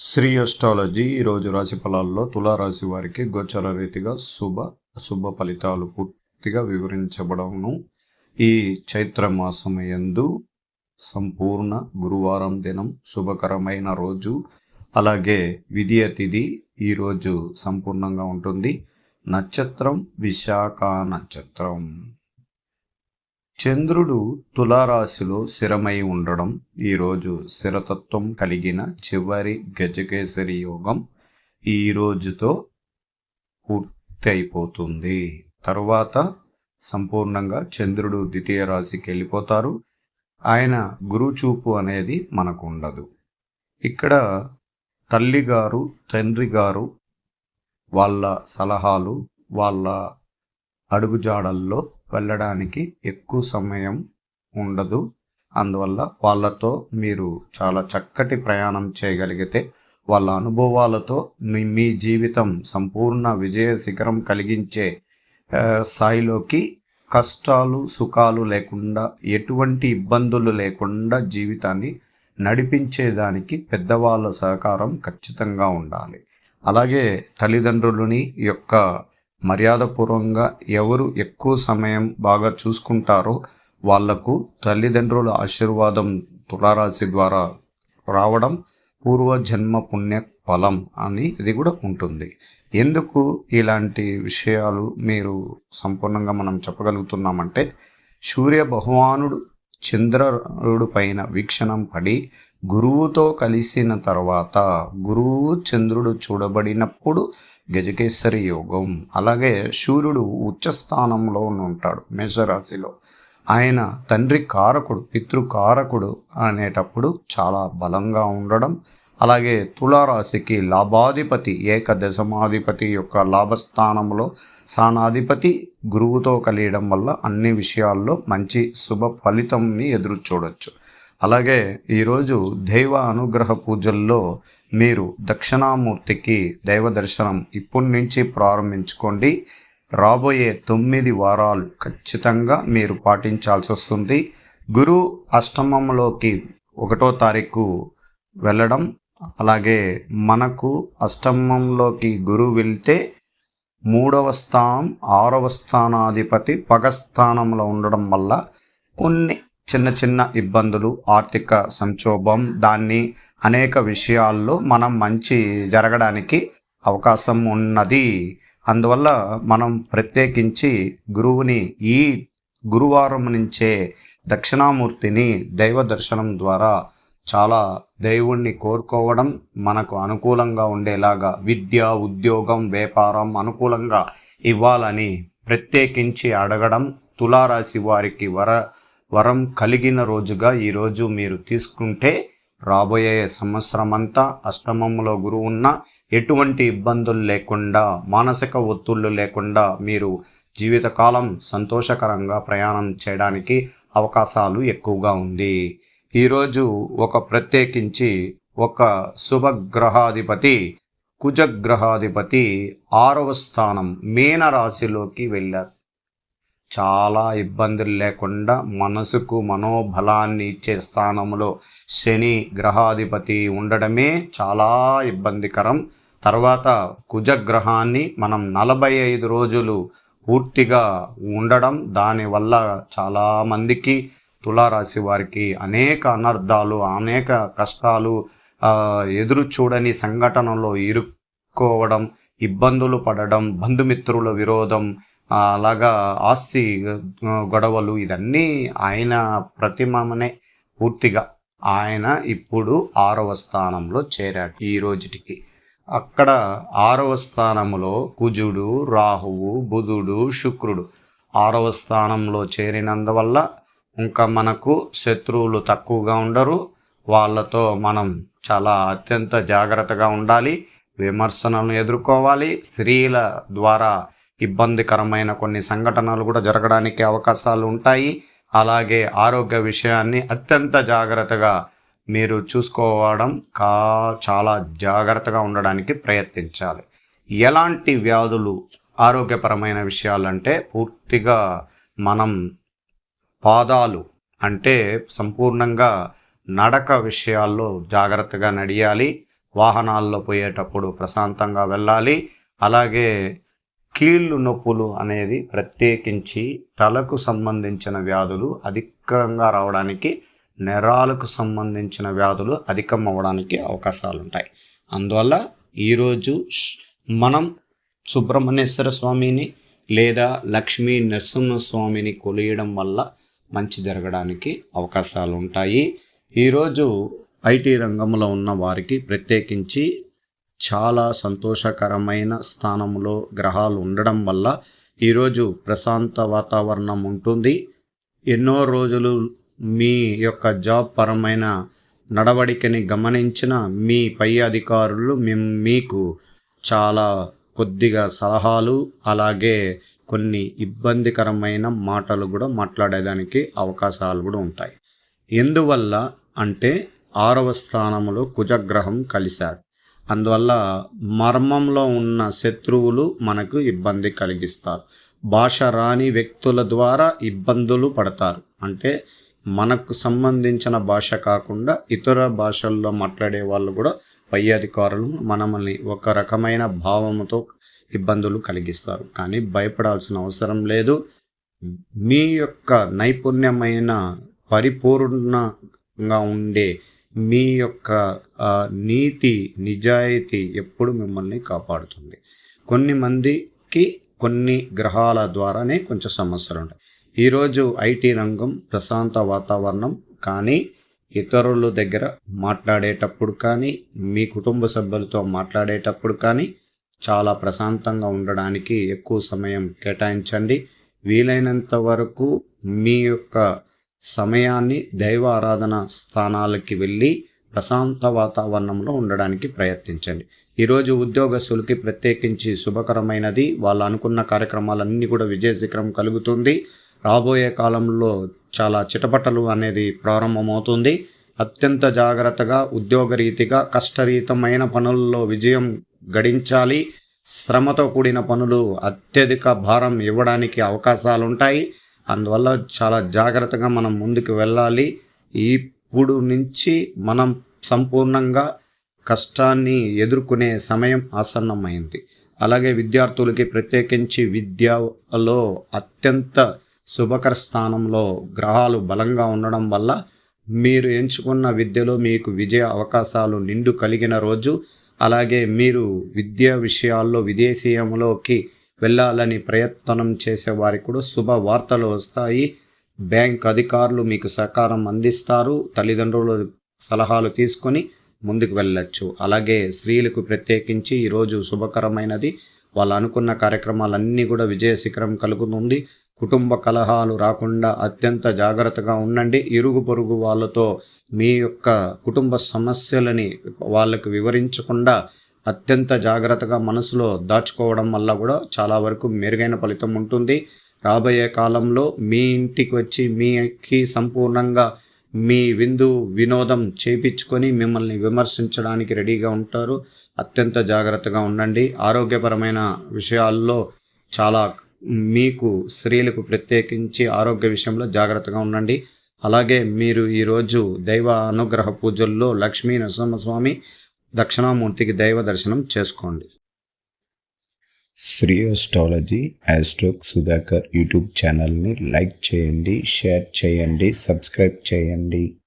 Shri astrology ఈరోజు రాశి ఫలాల్లో తులారాశి వారికి గోచర రీతిగా శుభ అశుభ ఫలితాలు పూర్తిగా వివరించబడను ఈ చైత్ర మాసమయందు సంపూర్ణ గురువారం దినం శుభకరమైన రోజు. అలాగే విధియ తిథి ఈరోజు సంపూర్ణంగా ఉంటుంది. నక్షత్రం విశాఖ నక్షత్రం. చంద్రుడు తులారాశిలో స్థిరమై ఉండడం ఈరోజు స్థిరతత్వం కలిగిన చివరి గజకేసరి యోగం ఈ రోజుతో పూర్తి అయిపోతుంది తరువాత సంపూర్ణంగా చంద్రుడు ద్వితీయ రాశికి వెళ్ళిపోతారు. ఆయన గురుచూపు అనేది మనకు ఉండదు ఇక్కడ తల్లిగారు తండ్రిగారు తండ్రి గారు వాళ్ళ సలహాలు వాళ్ళ అడుగుజాడల్లో వెళ్ళడానికి ఎక్కువ సమయం ఉండదు. అందువల్ల వాళ్ళతో మీరు చాలా చక్కటి ప్రయాణం చేయగలిగితే వాళ్ళ అనుభవాలతో మీ మీ జీవితం సంపూర్ణ విజయ శిఖరం కలిగించే స్థాయిలోకి కష్టాలు సుఖాలు లేకుండా ఎటువంటి ఇబ్బందులు లేకుండా జీవితాన్ని నడిపించేదానికి పెద్దవాళ్ళ సహకారం ఖచ్చితంగా ఉండాలి. అలాగే తల్లిదండ్రులని యొక్క మర్యాదపూర్వకంగా ఎవరు ఎక్కువ సమయం బాగా చూసుకుంటారో వాళ్ళకు తల్లిదండ్రుల ఆశీర్వాదం తులారాశి ద్వారా రావడం పూర్వజన్మ పుణ్య ఫలం అని ఇది కూడా ఉంటుంది. ఎందుకు ఇలాంటి విషయాలు మీరు సంపూర్ణంగా మనం చెప్పగలుగుతున్నామంటే సూర్య భగవానుడు చంద్రుడు పైన వీక్షణం పడి గురువుతో కలిసిన తర్వాత గురువు చంద్రుడు చూడబడినప్పుడు గజకేశ్వరి యోగం. అలాగే సూర్యుడు ఉచ్చస్థానంలో ఉంటాడు మేషరాశిలో. ఆయన తండ్రి కారకుడు పితృకారకుడు అనేటప్పుడు చాలా బలంగా ఉండడం అలాగే తులారాశికి లాభాధిపతి ఏకదశమాధిపతి యొక్క లాభస్థానంలో స్థానాధిపతి గురువుతో కలియడం వల్ల అన్ని విషయాల్లో మంచి శుభ ఫలితంని ఎదురు చూడొచ్చు. అలాగే ఈరోజు దైవ అనుగ్రహ పూజల్లో మీరు దక్షిణామూర్తికి దైవ దర్శనం ఇప్పటి నుంచి ప్రారంభించుకోండి. రాబోయే తొమ్మిది వారాలు ఖచ్చితంగా మీరు పాటించాల్సి వస్తుంది. గురు అష్టమంలోకి ఒకటో తారీఖు వెళ్ళడం అలాగే మనకు అష్టమంలోకి గురువు వెళ్తే మూడవ స్థానం ఆరవ స్థానాధిపతి పగస్థానంలో ఉండడం వల్ల కొన్ని చిన్న చిన్న ఇబ్బందులు ఆర్థిక సంక్షోభం దాన్ని అనేక విషయాల్లో మనం మంచి జరగడానికి అవకాశం ఉన్నది. అందువల్ల మనం ప్రత్యేకించి గురువుని ఈ గురువారం నుంచే దక్షిణామూర్తిని దైవ దర్శనం ద్వారా చాలా దేవుణ్ణి కోరుకోవడం మనకు అనుకూలంగా ఉండేలాగా విద్య ఉద్యోగం వ్యాపారం అనుకూలంగా ఇవ్వాలని ప్రత్యేకించి అడగడం తులారాశి వారికి వర వరం కలిగిన రోజుగా ఈరోజు మీరు తీసుకుంటే రాబోయే సంవత్సరమంతా అష్టమంలో గురువు ఉన్న ఎటువంటి ఇబ్బందులు లేకుండా మానసిక ఒత్తిళ్ళు లేకుండా మీరు జీవితకాలం సంతోషకరంగా ప్రయాణం చేయడానికి అవకాశాలు ఎక్కువగా ఉంది. ఈరోజు ఒక ప్రత్యేకించి ఒక శుభగ్రహాధిపతి కుజగ్రహాధిపతి ఆరవ స్థానం మీన రాశిలోకి వెళ్ళారు. చాలా ఇబ్బందులు లేకుండా మనసుకు మనోబలాన్ని ఇచ్చే స్థానంలో శని గ్రహాధిపతి ఉండడమే చాలా ఇబ్బందికరం. తర్వాత కుజగ్రహాన్ని మనం నలభై ఐదు రోజులు పూర్తిగా ఉండడం దానివల్ల చాలామందికి తులారాశి వారికి అనేక అనర్థాలు అనేక కష్టాలు ఎదురు చూడని సంఘటనలో ఇరుక్కోవడం ఇబ్బందులు పడడం బంధుమిత్రుల విరోధం అలాగా ఆస్తి గొడవలు ఇదన్నీ ఆయన ప్రతిమనే పూర్తిగా ఆయన ఇప్పుడు ఆరవ స్థానంలో చేరాడు ఈ రోజుటికి. అక్కడ ఆరవ స్థానంలో కుజుడు రాహువు బుధుడు శుక్రుడు ఆరవ స్థానంలో చేరినందువల్ల ఇంకా మనకు శత్రువులు తక్కువగా ఉండరు. వాళ్ళతో మనం చాలా అత్యంత జాగ్రత్తగా ఉండాలి విమర్శనలను ఎదుర్కోవాలి స్త్రీల ద్వారా ఇబ్బందికరమైన కొన్ని సంఘటనలు కూడా జరగడానికి అవకాశాలు ఉంటాయి. అలాగే ఆరోగ్య విషయాన్ని అత్యంత జాగ్రత్తగా మీరు చూసుకోవడం కా చాలా జాగ్రత్తగా ఉండడానికి ప్రయత్నించాలి. ఎలాంటి వ్యాధులు ఆరోగ్యపరమైన విషయాలంటే పూర్తిగా మనం పాదాలు అంటే సంపూర్ణంగా నడక విషయాల్లో జాగ్రత్తగా నడియాలి. వాహనాల్లో పోయేటప్పుడు ప్రశాంతంగా వెళ్ళాలి. అలాగే కీళ్ళు నొప్పులు అనేది ప్రత్యేకించి తలకు సంబంధించిన వ్యాధులు అధికంగా రావడానికి నెరాలకు సంబంధించిన వ్యాధులు అధికం అవ్వడానికి అవకాశాలు ఉంటాయి అందువల్ల ఈరోజు మనం సుబ్రహ్మణ్యేశ్వర స్వామిని లేదా లక్ష్మీ నరసింహస్వామిని కొలియడం వల్ల మంచి జరగడానికి అవకాశాలు ఉంటాయి ఈరోజు ఐటీ రంగంలో ఉన్న వారికి ప్రత్యేకించి చాలా సంతోషకరమైన స్థానంలో గ్రహాలు ఉండడం వల్ల ఈరోజు ప్రశాంత వాతావరణం ఉంటుంది. ఎన్నో రోజులు మీ యొక్క జాబ్ పరమైన నడవడికని గమనించిన మీ పై అధికారులు మిమ్- మీకు చాలా కొద్దిగా సలహాలు అలాగే కొన్ని ఇబ్బందికరమైన మాటలు కూడా మాట్లాడేదానికి అవకాశాలు కూడా ఉంటాయి. ఎందువల్ల అంటే ఆరవ స్థానంలో కుజగ్రహం కలిశాడు. అందువల్ల మర్మంలో ఉన్న శత్రువులు మనకు ఇబ్బంది కలిగిస్తారు. భాష రాని వ్యక్తుల ద్వారా ఇబ్బందులు పడతారు. అంటే మనకు సంబంధించిన భాష కాకుండా ఇతర భాషల్లో మాట్లాడే వాళ్ళు కూడా పై అధికారులు మనల్ని ఒక రకమైన భావముతో ఇబ్బందులు కలిగిస్తారు. కానీ భయపడాల్సిన అవసరం లేదు. మీ యొక్క నైపుణ్యమైన పరిపూర్ణంగా ఉండే మీ యొక్క నీతి నిజాయితీ ఎప్పుడు మిమ్మల్ని కాపాడుతుంది. కొన్ని మందికి కొన్ని గ్రహాల ద్వారానే కొంచెం సమస్యలు ఉంటాయి. ఈరోజు ఐటీ రంగం ప్రశాంత వాతావరణం కానీ ఇతరుల దగ్గర మాట్లాడేటప్పుడు కానీ మీ కుటుంబ సభ్యులతో మాట్లాడేటప్పుడు కానీ చాలా ప్రశాంతంగా ఉండడానికి ఎక్కువ సమయం కేటాయించండి. వీలైనంత వరకు మీ యొక్క సమయాన్ని దైవ ఆరాధన స్థానాలకి వెళ్ళి ప్రశాంత వాతావరణంలో ఉండడానికి ప్రయత్నించండి. ఈరోజు ఉద్యోగస్తులకి ప్రత్యేకించి శుభకరమైనది. వాళ్ళు అనుకున్న కార్యక్రమాలన్నీ కూడా విజయశిఖరం కలుగుతుంది. రాబోయే కాలంలో చాలా చిటపటలు అనేది ప్రారంభమవుతుంది. అత్యంత జాగ్రత్తగా ఉద్యోగరీతిగా కష్టరీతమైన పనుల్లో విజయం గడించాలి. శ్రమతో కూడిన పనులు అత్యధిక భారం ఇవ్వడానికి అవకాశాలు ఉంటాయి అందువల్ల చాలా జాగ్రత్తగా మనం ముందుకు వెళ్ళాలి. ఇప్పుడు నుంచి మనం సంపూర్ణంగా కష్టాన్ని ఎదుర్కొనే సమయం ఆసన్నమైంది. అలాగే విద్యార్థులకి ప్రత్యేకించి విద్యలో అత్యంత శుభకర స్థానంలో గ్రహాలు బలంగా ఉండడం వల్ల మీరు ఎంచుకున్న విద్యలో మీకు విజయ అవకాశాలు నిండు కలిగిన రోజు. అలాగే మీరు విద్యా విషయాల్లో విదేశీయంలోకి వెళ్ళాలని ప్రయత్నం చేసే వారికి కూడా శుభవార్తలు వస్తాయి. బ్యాంక్ అధికారులు మీకు సహకారం అందిస్తారు. తల్లిదండ్రులు సలహాలు తీసుకొని ముందుకు వెళ్ళచ్చు. అలాగే స్త్రీలకు ప్రత్యేకించి ఈరోజు శుభకరమైనది. వాళ్ళు అనుకున్న కార్యక్రమాలన్నీ కూడా విజయ శిఖరం కలుగుతుంది. కుటుంబ కలహాలు రాకుండా అత్యంత జాగ్రత్తగా ఉండండి. ఇరుగు పొరుగు వాళ్ళతో మీ యొక్క కుటుంబ సమస్యలని వాళ్ళకు వివరించకుండా అత్యంత జాగ్రత్తగా మనసులో దాచుకోవడం వల్ల కూడా చాలా వరకు మెరుగైన ఫలితం ఉంటుంది. రాబోయే కాలంలో మీ ఇంటికి వచ్చి మీకి సంపూర్ణంగా మీ విందు వినోదం చేపించుకొని మిమ్మల్ని విమర్శించడానికి రెడీగా ఉంటారు. అత్యంత జాగ్రత్తగా ఉండండి. ఆరోగ్యపరమైన విషయాల్లో చాలా మీకు స్త్రీలకు ప్రత్యేకించి ఆరోగ్య విషయంలో జాగ్రత్తగా ఉండండి. అలాగే మీరు ఈరోజు దైవ అనుగ్రహ పూజల్లో లక్ష్మీ నరసింహస్వామి దక్షిణామూర్తికి దైవ దర్శనం చేసుకోండి. శ్రీ అస్ట్రాలజీ యాస్ట్రోక్ సుధాకర్ యూట్యూబ్ ఛానల్ని లైక్ చేయండి షేర్ చేయండి సబ్స్క్రైబ్ చేయండి.